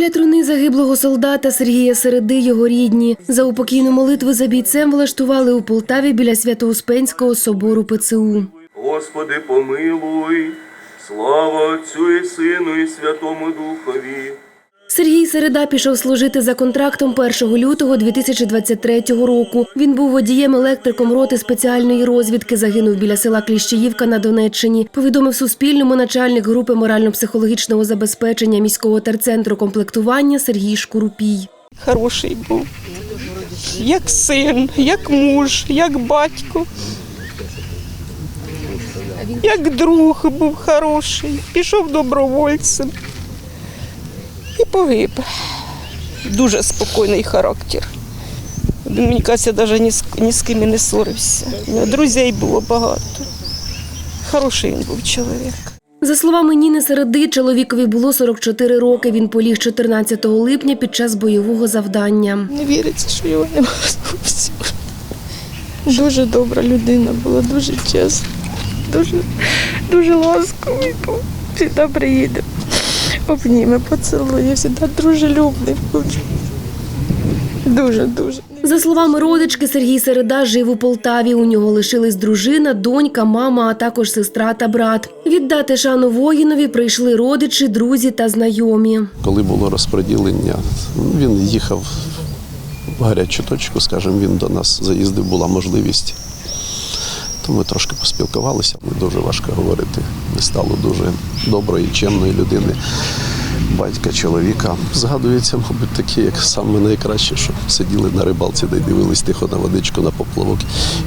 Біля труни загиблого солдата Сергія Середи його рідні. За упокійну молитву за бійцем влаштували у Полтаві біля Свято-Успенського собору ПЦУ. Господи, помилуй, слава Отцю і Сину і Святому Духові. Сергій Середа пішов служити за контрактом 1 лютого 2023 року. Він був водієм електриком роти спеціальної розвідки. Загинув біля села Кліщеївка на Донеччині. Повідомив Суспільному начальник групи морально-психологічного забезпечення міського терцентру комплектування Сергій Шкурупій. хороший був. Як син, як муж, як батько. Як друг був хороший, пішов добровольцем і погиб. Дуже спокійний характер. Він, мені кажеться, навіть ні з, ні з ким і не ссорився. У нього друзей було багато. Хороший він був чоловік. За словами Ніни Середи, чоловікові було 44 роки. Він поліг 14 липня під час бойового завдання. Не віриться, що його немає зовсім. Дуже добра людина була, дуже чесна, дуже, дуже ласковий був. Завжди приїде, обніме, поцілує, завжди дружелюбний. Дуже, дуже. За словами родички, Сергій Середа жив у Полтаві. У нього лишились дружина, донька, мама, а також сестра та брат. Віддати шану воїнові прийшли родичі, друзі та знайомі. Коли було розподілення, він їхав в гарячу точку, скажімо, він до нас заїздив, була можливість. То ми трошки поспілкувалися. Дуже важко говорити. Не стало дуже доброї, чемної людини, батька, чоловіка. Згадується, мабуть, такі, як саме найкраще, що сиділи на рибалці, де дивились тихо на водичку, на поплавок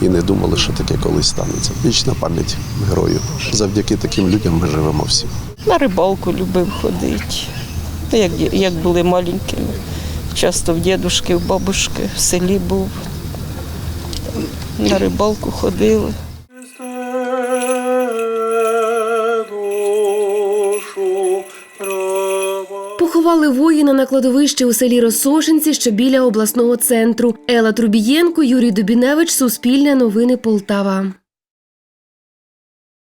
і не думали, що таке колись станеться. Вічна пам'ять герою. Завдяки таким людям ми живемо всі. На рибалку любив ходити. Як, як були маленькими. Часто в дідушки, в бабушки в селі був. На рибалку ходили. Поховали воїна на кладовищі у селі Росошинці, що біля обласного центру. Ела Трубієнко, Юрій Дубіневич, Суспільне новини Полтава.